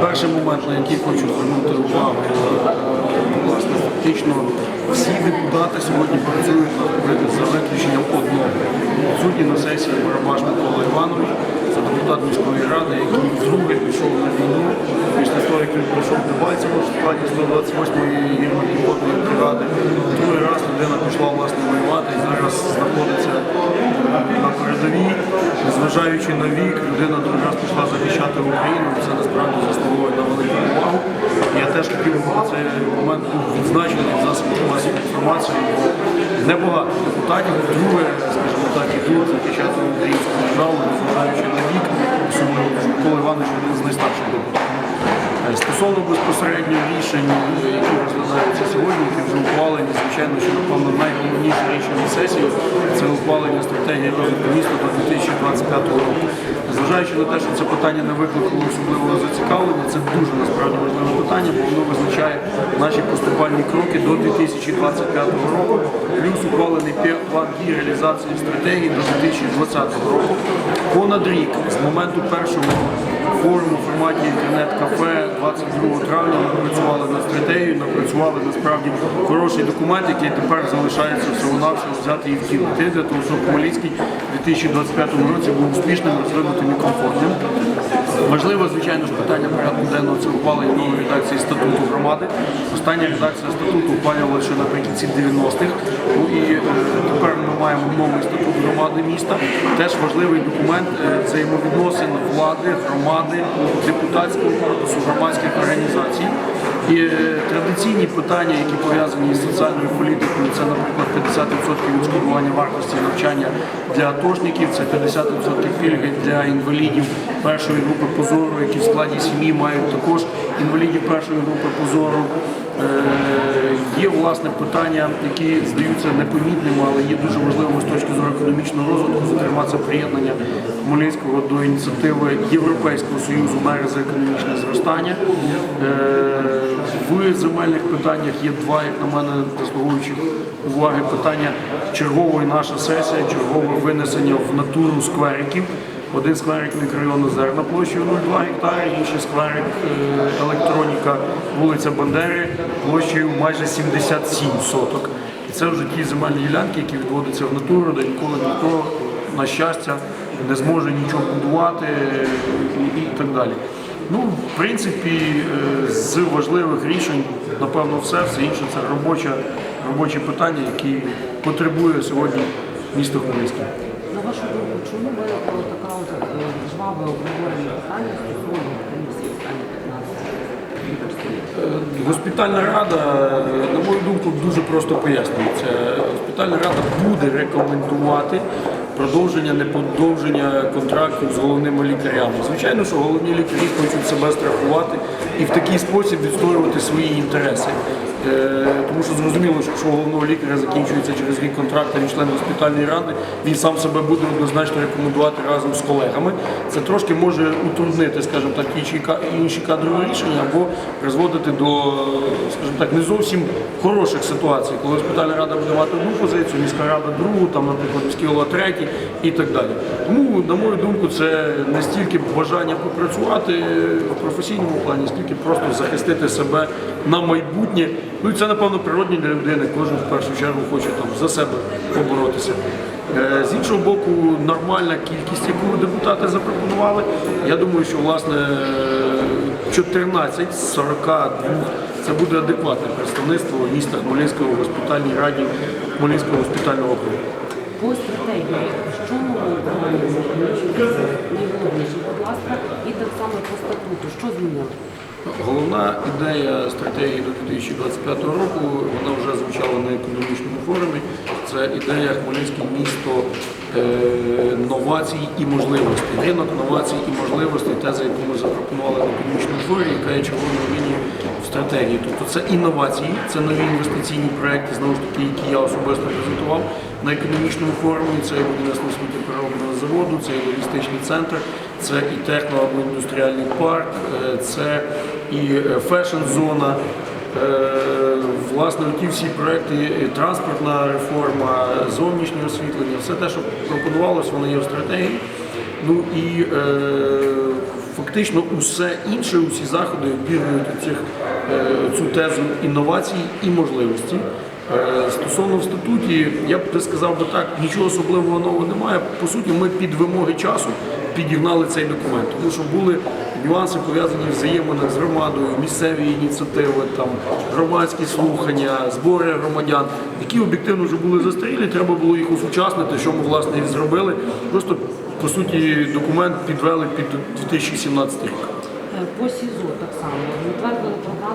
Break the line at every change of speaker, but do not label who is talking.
Перший момент, на який хочу звернути увагу, е, власне, фактично всі депутати сьогодні працюють за виключенням одного. Судді на сесії Барабаш Микола Іванович, це депутат міської ради, який вдруге пішов на війну після того, як він прийшов до Дебальцево в складі 128-ї гірно-піхотної бригади. Другий раз людина пішла власне Незважаючи на вік, людина другий раз пішла захищати Україну. Це насправді заслуговує на велику увагу. Я теж хотів би цей момент відзначений в засобах масової інформації, небагато депутатів друге, скажімо так, ідуть захищати українську державу, незважаючи на вік, особливо Микола Іванович один з найстарших депутатів. Стосовно безпосередньо рішень, які розглядаються сьогодні, які вже ухвалені, звичайно, що напевно найголовніше рішення сесію це ухвалення стратегії розвитку міста до 2025 року. Незважаючи на те, що це питання не викликало особливого зацікавлення, це дуже насправді важливе питання, бо воно визначає наші поступальні кроки до 2025 року, плюс ухвалений план дій реалізації стратегії до 2020 року. Понад рік з моменту першого форуму в форматі інтернет-кафе 22 травня ми працювали над стратегією, напрацювали насправді хороший документ, який тепер залишається всього-навсього взяти і втілити, для того, щоб Хмельницький у 2025 році був успішним, розвинутим і комфортним. Важливо, звичайно ж, питання порядку денного це ухвалення нової редакції статуту громади. Остання редакція статуту ухвалювалася ще наприкінці 90-х. Ну і е, тепер ми маємо новий статут громади міста. Теж важливий документ е, взаємовідносин влади, громади, депутатського корпусу, громадських організацій. І традиційні питання, які пов'язані з соціальною політикою, це, наприклад, 50% відшкодування вартості навчання для атошників, це 50% пільги для інвалідів першої групи позору, які в складі сім'ї мають також інвалідів першої групи позору. Е, Є власне питання, які здаються непомітними, але є дуже важливими з точки зору економічного розвитку. Зокрема, це приєднання Хмельницького до ініціативи Європейського союзу мери за економічне зростання. Е, В земельних питаннях є два, як на мене, заслуговуючих уваги питання чергової наша сесія, чергове винесення в натуру сквериків. Один скверик мікрорайону Зерна площею 0,2 гектари, інший скверик е, електроніка вулиця Бандери площею майже 77 соток. І це вже ті земельні ділянки, які відводяться в натуру, де ніколи ніхто, на щастя, не зможе нічого будувати е, і, так далі. Ну, в принципі, е, з важливих рішень, напевно, все, все інше це робоче, робочі питання, які потребує сьогодні місто Хмельницьке.
На вашу думку, чому е, жваве обговорення питання стосовно комісії останні 15 років?
Госпітальна рада, на мою думку, дуже просто пояснюється. Госпітальна рада буде рекомендувати продовження, непродовження контрактів з головними лікарями. Звичайно, що головні лікарі хочуть себе страхувати і в такий спосіб відстоювати свої інтереси. Е, Тому що зрозуміло, що якщо головного лікаря закінчується через рік контракт, він член госпітальної ради, він сам себе буде однозначно рекомендувати разом з колегами. Це трошки може утруднити, скажімо так, інші кадрові рішення або призводити до, скажімо так, не зовсім хороших ситуацій, коли госпітальна рада буде мати одну позицію, міська рада другу, там, наприклад, міський голова третій і так далі. Тому, на мою думку, це не стільки бажання попрацювати в професійному плані, скільки просто захистити себе на майбутнє. Ну і це, напевно, природні для людини. Кожен в першу чергу хоче там за себе поборотися. Е, З іншого боку, нормальна кількість, яку депутати запропонували. Я думаю, що власне е, 14 з 42 це буде адекватне представництво міста Хмельницького госпітальній раді Хмельницького госпітального округу.
По стратегії, що найголовніше, будь ласка, і так само по статуту, що змінили?
Головна ідея стратегії до 2025 року, вона вже звучала на економічному форумі. Це ідея Хмельницьке місто новацій і можливостей. Ринок новацій і можливостей, теза, яку ми запропонували на економічному форумі, яка є червоною лінією в стратегії. Тобто це інновації, це нові інвестиційні проекти, знову ж таки, які я особисто презентував на економічному форумі. Це і будівництво сміттєпереробного заводу, це і логістичний центр, це і техно або індустріальний парк, е, це і е, фешн-зона. Е, Власне, ті всі проекти, транспортна реформа, зовнішнє освітлення, все те, що пропонувалось, воно є в стратегії. Ну і е, фактично усе інше, усі заходи обігрують цих, е, цю тезу інновацій і можливості. Стосовно в статуті, я б сказав би так, нічого особливого нового немає. По суті, ми під вимоги часу підігнали цей документ, тому що були нюанси пов'язані з взаєминах з громадою, місцеві ініціативи, там громадські слухання, збори громадян, які об'єктивно вже були застарілі. Треба було їх осучаснити, що ми власне і зробили. Просто по суті документ підвели під 2017 рік.
Е, По